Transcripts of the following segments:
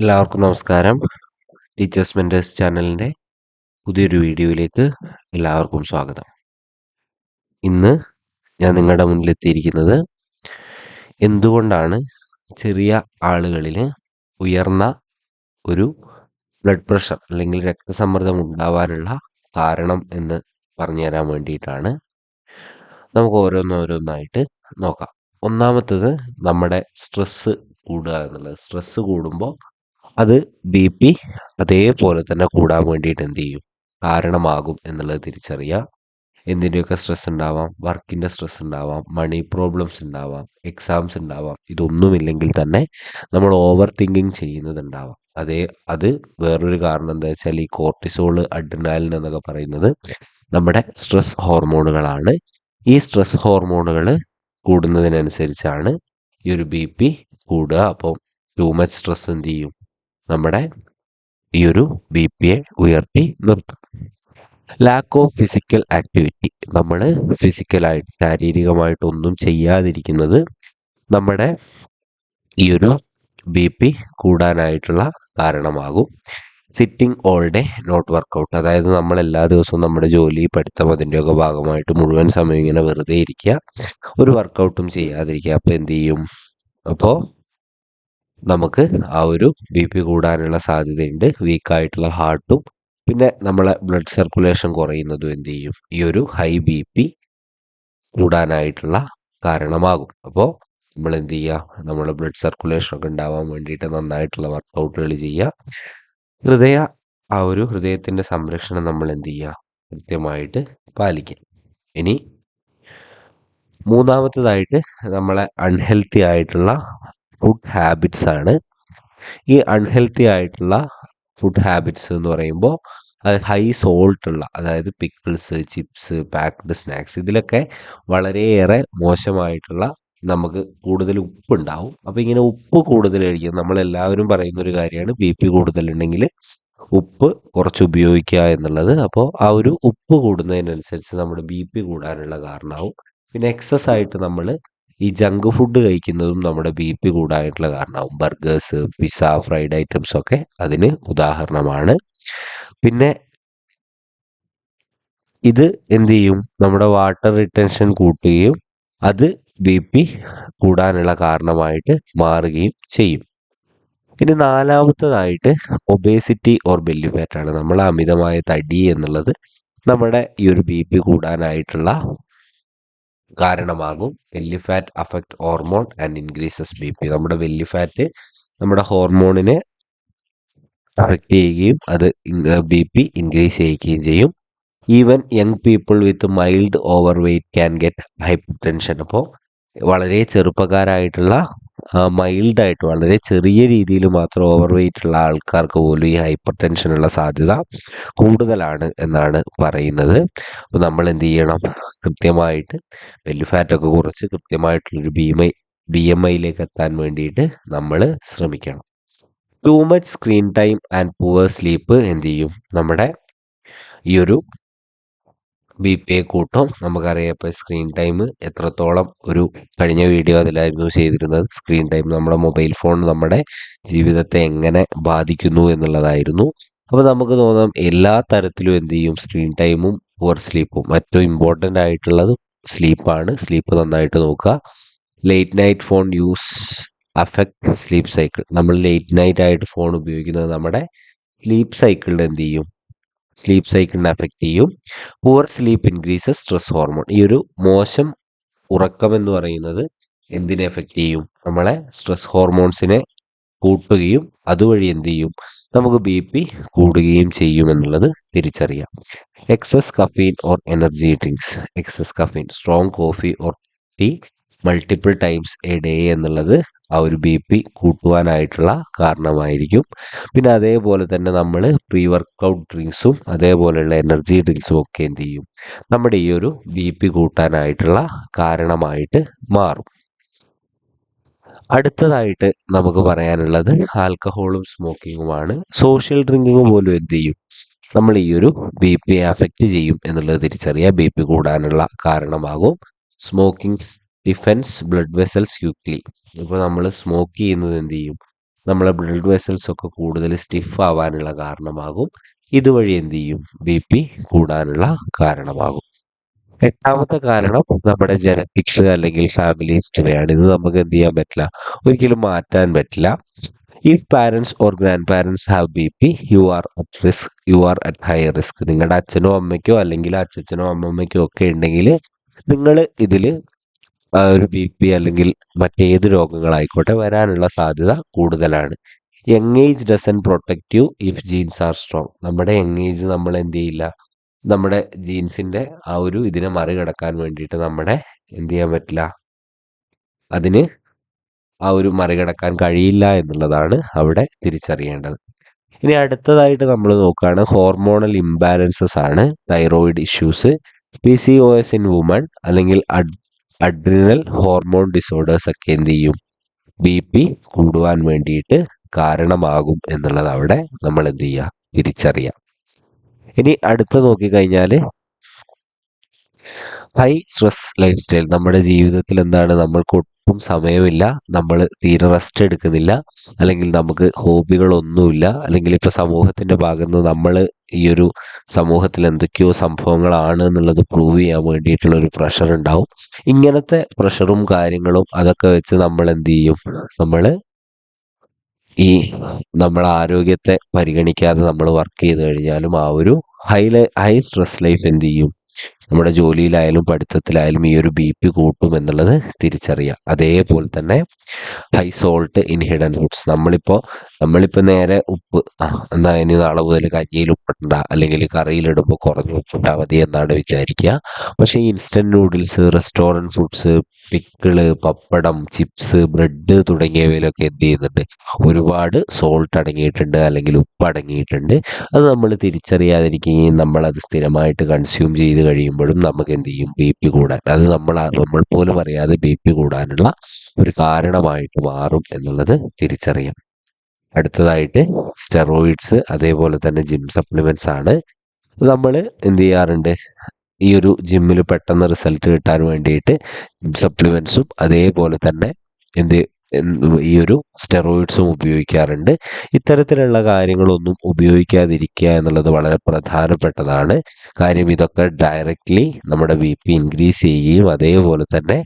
എല്ലാവർക്കും നമസ്കാരം. Teachers mentors ചാനലിന്റെ പുതിയൊരു വീഡിയോയിലേക്ക് എല്ലാവർക്കും സ്വാഗതം. ഇന്ന് ഞാൻ നിങ്ങളുടെ മുന്നിലെത്തിയിരിക്കുന്നത് എന്തുകൊണ്ടാണ് ചെറിയ ആളുകളിൽ ഉയർന്ന ഒരു ബ്ലഡ് പ്രഷർ അല്ലെങ്കിൽ രക്തസമ്മർദ്ദം ഉണ്ടാവാനുള്ള കാരണം എന്ന് പറഞ്ഞു തരാൻ വേണ്ടിയിട്ടാണ് നമുക്ക് ഓരോന്നോരോന്നായിട്ട് നോക്കാം. ഒന്നാമത്തത് നമ്മുടെ സ്ട്രെസ്സ് കൂടുക എന്നുള്ളത്. സ്ട്രെസ്സ് കൂടുമ്പോൾ അത് ബി പി അതേപോലെ തന്നെ കൂടാൻ വേണ്ടിയിട്ട് എന്ത് ചെയ്യും? കാരണമാകും എന്നുള്ളത് തിരിച്ചറിയുക എന്തിന്റെയൊക്കെ സ്ട്രെസ് ഉണ്ടാവാം വർക്കിന്റെ സ്ട്രെസ് ഉണ്ടാവാം മണി പ്രോബ്ലംസ് ഉണ്ടാവാം എക്സാംസ് ഉണ്ടാവാം ഇതൊന്നുമില്ലെങ്കിൽ തന്നെ നമ്മൾ ഓവർ തിങ്കിങ് ചെയ്യുന്നതുണ്ടാവാം. അതേ അത് വേറൊരു കാരണം എന്താ വെച്ചാൽ ഈ കോർട്ടിസോൾ അഡ്രിനാലിൻ എന്നൊക്കെ പറയുന്നത് നമ്മുടെ സ്ട്രെസ് ഹോർമോണുകളാണ് ഈ സ്ട്രെസ് ഹോർമോണുകൾ കൂടുന്നതിനനുസരിച്ചാണ് ഈ ഒരു ബി പി കൂടുക. അപ്പോൾ ടു മച്ച് സ്ട്രെസ് എന്ത് ചെയ്യും? നമ്മുടെ ഈ ഒരു ബി പി എ ഉയർത്തി നിർത്തും. ലാക്ക് ഓഫ് ഫിസിക്കൽ ആക്ടിവിറ്റി നമ്മൾ ഫിസിക്കലായിട്ട് ശാരീരികമായിട്ടൊന്നും ചെയ്യാതിരിക്കുന്നത് നമ്മുടെ ഈ ഒരു ബി പി കൂടാനായിട്ടുള്ള കാരണമാകും. Sitting all day not workout അതായത് നമ്മൾ എല്ലാ ദിവസവും നമ്മുടെ ജോലി പഠിത്തം അതിന്റെയൊക്കെ ഭാഗമായിട്ട് മുഴുവൻ സമയം ഇങ്ങനെ വെറുതെ ഇരിക്കുക. ഒരു വർക്കൗട്ടും ചെയ്യാതിരിക്കുക. അപ്പോൾ എന്ത് ചെയ്യും? അപ്പോൾ നമുക്ക് ആ ഒരു ബി പി കൂടാനുള്ള സാധ്യതയുണ്ട്. വീക്കായിട്ടുള്ള ഹാർട്ടും പിന്നെ നമ്മളെ ബ്ലഡ് സർക്കുലേഷൻ കുറയുന്നതും എന്ത് ചെയ്യും? ഈ ഒരു ഹൈ ബി പി കൂടാനായിട്ടുള്ള കാരണമാകും. അപ്പോൾ നമ്മൾ എന്ത് ചെയ്യുക നമ്മുടെ ബ്ലഡ് സർക്കുലേഷൻ ഒക്കെ ഉണ്ടാവാൻ വേണ്ടിയിട്ട് നന്നായിട്ടുള്ള വർക്കൗട്ടുകൾ ചെയ്യുക ഹൃദയ ആ ഒരു ഹൃദയത്തിന്റെ സംരക്ഷണം നമ്മൾ എന്ത് ചെയ്യുക കൃത്യമായിട്ട് പാലിക്കുക. ഇനി മൂന്നാമത്തതായിട്ട് നമ്മളെ അൺഹെൽത്തി ആയിട്ടുള്ള ഫുഡ് ഹാബിറ്റ്സ് ആണ്. ഈ അൺഹെൽത്തി ആയിട്ടുള്ള ഫുഡ് ഹാബിറ്റ്സ് എന്ന് പറയുമ്പോൾ അത് ഹൈ സോൾട്ട് ഉള്ള അതായത് പിക്കിൾസ് ചിപ്സ് പാക്ക്ഡ് സ്നാക്സ് ഇതിലൊക്കെ വളരെയേറെ മോശമായിട്ടുള്ള നമുക്ക് കൂടുതൽ ഉപ്പുണ്ടാവും. അപ്പോൾ ഇങ്ങനെ ഉപ്പ് കൂടുതൽ കഴിക്കുക നമ്മളെല്ലാവരും പറയുന്ന ഒരു കാര്യമാണ് ബി പി കൂടുതലുണ്ടെങ്കിൽ ഉപ്പ് കുറച്ച് ഉപയോഗിക്കുക എന്നുള്ളത്. അപ്പോൾ ആ ഒരു ഉപ്പ് കൂടുന്നതിനനുസരിച്ച് നമ്മുടെ ബി പി കൂടാനുള്ള കാരണമാവും. പിന്നെ എക്സസ് ആയിട്ട് നമ്മൾ ഈ ജങ്ക് ഫുഡ് കഴിക്കുന്നതും നമ്മുടെ ബി പി കൂടാനായിട്ടുള്ള കാരണമാവും. ബർഗേഴ്സ് പിസ്സ ഫ്രൈഡ് ഐറ്റംസ് ഒക്കെ അതിന് ഉദാഹരണമാണ്. പിന്നെ ഇത് എന്ത് ചെയ്യും? നമ്മുടെ വാട്ടർ റിട്ടൻഷൻ കൂട്ടുകയും അത് ബി പി കൂടാനുള്ള കാരണമായിട്ട് മാറുകയും ചെയ്യും. ഇനി നാലാമത്തതായിട്ട് ഒബേസിറ്റി ഓർ ബെല്ലി ഫാറ്റാണ് നമ്മൾ അമിതമായ തടി എന്നുള്ളത് നമ്മുടെ ഈ ഒരു ബി പി കൂടാനായിട്ടുള്ള കാരണമാകും. Belly fat affect hormone and increases B P നമ്മുടെ വെല്ലി ഫാറ്റ് നമ്മുടെ ഹോർമോണിനെ അഫക്റ്റ് ചെയ്യുകയും അത് ബി പി ഇൻക്രീസ് ചെയ്യുകയും ചെയ്യും. Even young people with mild overweight can get hypertension അപ്പോൾ വളരെ ചെറുപ്പക്കാരായിട്ടുള്ള മൈൽഡായിട്ട് വളരെ ചെറിയ രീതിയിൽ മാത്രം ഓവർ വെയ്റ്റ് ഉള്ള ആൾക്കാർക്ക് പോലും ഈ ഹൈപ്പർ ടെൻഷനുള്ള സാധ്യത കൂടുതലാണ് എന്നാണ് പറയുന്നത്. അപ്പോൾ നമ്മൾ എന്ത് ചെയ്യണം? കൃത്യമായിട്ട് വെല്ലു ഫാറ്റൊക്കെ കുറച്ച് കൃത്യമായിട്ടുള്ളൊരു B M I B M ഐയിലേക്ക് എത്താൻ വേണ്ടിയിട്ട് നമ്മൾ ശ്രമിക്കണം. Too much screen time and poor sleep എന്ത് ചെയ്യും? നമ്മുടെ ഈ ഒരു ബി പി ഐ കൂട്ടും. നമുക്കറിയാം ഇപ്പോൾ സ്ക്രീൻ ടൈം എത്രത്തോളം ഒരു കഴിഞ്ഞ വീഡിയോ അതിലായിരുന്നു ചെയ്തിരുന്നത്. സ്ക്രീൻ ടൈം നമ്മുടെ മൊബൈൽ ഫോൺ നമ്മുടെ ജീവിതത്തെ എങ്ങനെ ബാധിക്കുന്നു എന്നുള്ളതായിരുന്നു. അപ്പോൾ നമുക്ക് തോന്നാം എല്ലാ തരത്തിലും എന്ത് ചെയ്യും? സ്ക്രീൻ ടൈമും ഓവർ സ്ലീപ്പും ഏറ്റവും ഇമ്പോർട്ടന്റ് ആയിട്ടുള്ളത് സ്ലീപ്പാണ് സ്ലീപ്പ് നന്നായിട്ട് നോക്കുക. Late night phone use affect sleep cycle നമ്മൾ ലേറ്റ് നൈറ്റ് ആയിട്ട് ഫോൺ ഉപയോഗിക്കുന്നത് നമ്മുടെ സ്ലീപ്പ് സൈക്കിളിൽ എന്ത് ചെയ്യും? സ്ലീപ്പ് സൈക്കിളിനെ അഫക്റ്റ് ചെയ്യും. Poor sleep increases stress hormone ഈ ഒരു മോശം ഉറക്കം എന്ന് പറയുന്നത് എന്തിനെ എഫക്റ്റ് ചെയ്യും? നമ്മളെ സ്ട്രെസ് ഹോർമോൺസിനെ കൂട്ടുകയും അതുവഴി എന്ത് ചെയ്യും? നമുക്ക് ബി പി കൂടുകയും ചെയ്യും എന്നുള്ളത് തിരിച്ചറിയാം. Excess caffeine or energy drinks excess caffeine strong coffee or tea multiple times a day എന്നുള്ളത് ആ ഒരു ബി പി കൂട്ടുവാനായിട്ടുള്ള കാരണമായിരിക്കും. പിന്നെ അതേപോലെ തന്നെ നമ്മൾ പ്രീ വർക്കൗട്ട് ഡ്രിങ്ക്സും അതേപോലെയുള്ള എനർജി ഡ്രിങ്ക്സും ഒക്കെ എന്ത് ചെയ്യും? നമ്മുടെ ഈ ഒരു ബി പി കൂട്ടാനായിട്ടുള്ള കാരണമായിട്ട് മാറും. അടുത്തതായിട്ട് നമുക്ക് പറയാനുള്ളത് ആൽക്കഹോളും സ്മോക്കിങ്ങുമാണ് സോഷ്യൽ ഡ്രിങ്കിങ് പോലും എന്ത് ചെയ്യും? നമ്മൾ ഈ ഒരു ബി പി അഫക്റ്റ് ചെയ്യും എന്നുള്ളത് തിരിച്ചറിയുക ബി പി കൂടാനുള്ള കാരണമാകും. Smoking defence blood vessels quickly ഇപ്പോൾ നമ്മൾ സ്മോക്ക് ചെയ്യുന്നത് എന്ത് ചെയ്യും? നമ്മളെ ബ്ലഡ് വെസൽസ് ഒക്കെ കൂടുതൽ സ്റ്റിഫ് ആവാനുള്ള കാരണമാകും. ഇതുവഴി എന്ത് ചെയ്യും? ബി പി കൂടാനുള്ള കാരണമാകും. എട്ടാമത്തെ കാരണം നമ്മുടെ ജനറ്റിക്സ് അല്ലെങ്കിൽ ഫാമിലി ഹിസ്റ്ററിയാണ് ഇത് നമുക്ക് എന്ത് ചെയ്യാൻ പറ്റില്ല? ഒരിക്കലും മാറ്റാൻ പറ്റില്ല. If parents or grandparents have B P you are at risk you are at high risk നിങ്ങളുടെ അച്ഛനോ അമ്മയ്ക്കോ അല്ലെങ്കിൽ അച്ഛനോ അമ്മമ്മയ്ക്കോ ഒക്കെ ഉണ്ടെങ്കിൽ നിങ്ങൾ ഇതിൽ ഒരു ബി പി അല്ലെങ്കിൽ മറ്റേത് രോഗങ്ങളായിക്കോട്ടെ വരാനുള്ള സാധ്യത കൂടുതലാണ്. Young doesn't protect you if genes are strong നമ്മുടെ യങ് ഏജ് നമ്മൾ എന്ത് ചെയ്യില്ല? നമ്മുടെ ജീൻസിന്റെ ആ ഒരു ഇതിനെ മറികടക്കാൻ വേണ്ടിയിട്ട് നമ്മുടെ എന്ത് ചെയ്യാൻ പറ്റില്ല? അതിന് ആ ഒരു മറികടക്കാൻ കഴിയില്ല എന്നുള്ളതാണ് അവിടെ തിരിച്ചറിയേണ്ടത്. ഇനി അടുത്തതായിട്ട് നമ്മൾ നോക്കുകയാണ്. ഹോർമോണൽ ഇംബാലൻസസ് ആണ് thyroid issues P C O S in women അല്ലെങ്കിൽ അഡ്രിനൽ ഹോർമോൺ ഡിസോർഡേഴ്സ് ഒക്കെ എന്ത് ചെയ്യും ബി പി കൂടുവാൻ വേണ്ടിയിട്ട് കാരണമാകും എന്നുള്ളത് അവിടെ നമ്മൾ എന്ത് ചെയ്യുക തിരിച്ചറിയാം. ഇനി അടുത്ത നോക്കിക്കഴിഞ്ഞാൽ ഹൈ സ്ട്രെസ് ലൈഫ് സ്റ്റൈൽ നമ്മുടെ ജീവിതത്തിൽ എന്താണ്? നമ്മൾക്ക് ഒട്ടും സമയമില്ല. നമ്മൾ തീരെ റെസ്റ്റ് എടുക്കുന്നില്ല. അല്ലെങ്കിൽ നമുക്ക് ഹോബികളൊന്നുമില്ല അല്ലെങ്കിൽ ഇപ്പോൾ സമൂഹത്തിന്റെ ഭാഗത്ത് നമ്മൾ ഈ ഒരു സമൂഹത്തിൽ എന്തൊക്കെയോ സംഭവങ്ങളാണ് എന്നുള്ളത് പ്രൂവ് ചെയ്യാൻ വേണ്ടിയിട്ടുള്ള ഒരു പ്രഷർ ഉണ്ടാവും. ഇങ്ങനത്തെ പ്രഷറും കാര്യങ്ങളും അതൊക്കെ വെച്ച് നമ്മൾ എന്ത് ചെയ്യും? നമ്മൾ ഈ നമ്മൾ ആരോഗ്യത്തെ പരിഗണിക്കാതെ നമ്മൾ വർക്ക് ചെയ്ത് കഴിഞ്ഞാലും ആ ഒരു ഹൈ ഹൈ സ്ട്രെസ് ലൈഫ് എന്ത് ചെയ്യും? നമ്മുടെ ജോലിയിലായാലും പഠിത്തത്തിലായാലും ഈ ഒരു ബി പി കൂട്ടും എന്നുള്ളത് തിരിച്ചറിയാം. അതേപോലെ തന്നെ high salt in hidden foods നമ്മളിപ്പോൾ നമ്മളിപ്പോൾ നേരെ ഉപ്പ് എന്താ ഇനി നാളെ മുതൽ കഞ്ഞിയിൽ ഉപ്പിട്ട അല്ലെങ്കിൽ കറിയിലിടുമ്പോൾ കുറഞ്ഞ് ഉപ്പിട്ടാൽ മതി എന്നാണ് വിചാരിക്കുക. പക്ഷേ ഈ instant noodles restaurant foods pickle pappadam chips bread തുടങ്ങിയവയിലൊക്കെ എന്ത് ചെയ്യുന്നുണ്ട്? ഒരുപാട് സോൾട്ട് അടങ്ങിയിട്ടുണ്ട് അല്ലെങ്കിൽ ഉപ്പ് അടങ്ങിയിട്ടുണ്ട്. അത് നമ്മൾ തിരിച്ചറിയാതിരിക്കുകയും നമ്മളത് സ്ഥിരമായിട്ട് കൺസ്യൂം ചെയ്ത് കഴിയുമ്പോഴും നമുക്ക് എന്ത് ചെയ്യും? ബി പി കൂടാൻ. അത് നമ്മൾ നമ്മൾ പോലും അറിയാതെ ബി പി കൂടാനുള്ള ഒരു കാരണമായിട്ട് മാറും എന്നുള്ളത് തിരിച്ചറിയാം. അടുത്തതായിട്ട് സ്റ്റെറോയിഡ്സ് അതേപോലെ തന്നെ ജിം സപ്ലിമെന്റ്സ് ആണ്. നമ്മൾ എന്ത് ചെയ്യാറുണ്ട്? ഈ ഒരു ജിമ്മിൽ പെട്ടെന്ന് റിസൾട്ട് കിട്ടാൻ വേണ്ടിയിട്ട് ജിം സപ്ലിമെന്റ്സും അതേപോലെ തന്നെ എന്ത് ഈ ഒരു സ്റ്റെറോയിഡ്സും ഉപയോഗിക്കാറുണ്ട്. ഇത്തരത്തിലുള്ള കാര്യങ്ങളൊന്നും ഉപയോഗിക്കാതിരിക്കുക എന്നുള്ളത് വളരെ പ്രധാനപ്പെട്ടതാണ്. കാര്യം ഇതൊക്കെ ഡയറക്റ്റ്ലി നമ്മുടെ ബി പി ഇൻക്രീസ് ചെയ്യുകയും അതേപോലെ തന്നെ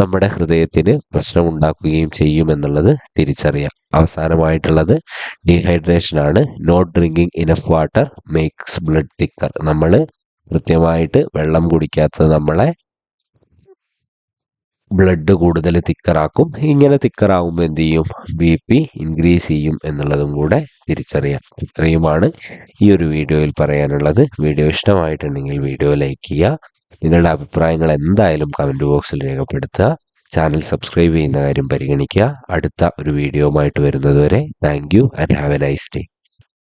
നമ്മുടെ ഹൃദയത്തിന് പ്രശ്നം ഉണ്ടാക്കുകയും ചെയ്യും എന്നുള്ളത് തിരിച്ചറിയാം. അവസാനമായിട്ടുള്ളത് ഡീഹൈഡ്രേഷൻ ആണ്. Not drinking enough water makes blood thicker നമ്മൾ കൃത്യമായിട്ട് വെള്ളം കുടിക്കാത്തത് നമ്മളെ ബ്ലഡ് കൂടുതൽ തിക്കറാക്കും. ഇങ്ങനെ തിക്കറാവുമ്പോൾ എന്ത് ചെയ്യും? ബി പി ഇൻക്രീസ് ചെയ്യും എന്നുള്ളതും കൂടെ തിരിച്ചറിയാം. ഇത്രയുമാണ് ഈ ഒരു വീഡിയോയിൽ പറയാനുള്ളത്. വീഡിയോ ഇഷ്ടമായിട്ടുണ്ടെങ്കിൽ വീഡിയോ ലൈക്ക് ചെയ്യുക. നിങ്ങളുടെ അഭിപ്രായങ്ങൾ എന്തായാലും കമന്റ് ബോക്സിൽ രേഖപ്പെടുത്തുക. ചാനൽ സബ്സ്ക്രൈബ് ചെയ്യുന്ന കാര്യം പരിഗണിക്കുക. അടുത്ത ഒരു വീഡിയോയുമായിട്ട് വരുന്നതുവരെ thank you and have a nice day